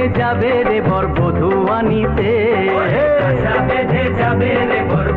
বেঁধে যাবে রে বর বধুয়ানিতে বেঁধে যাবে রে বর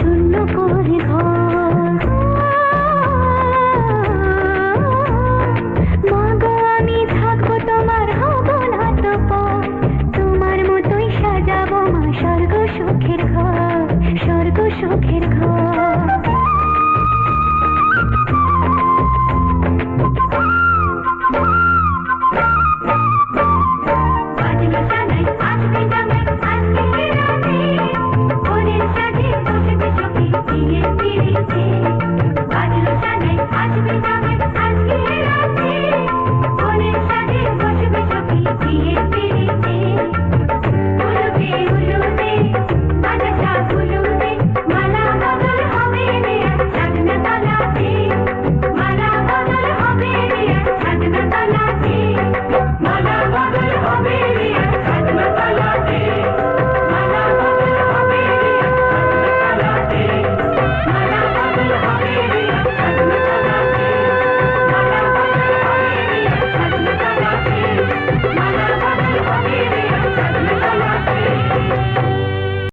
सुन पूरी हो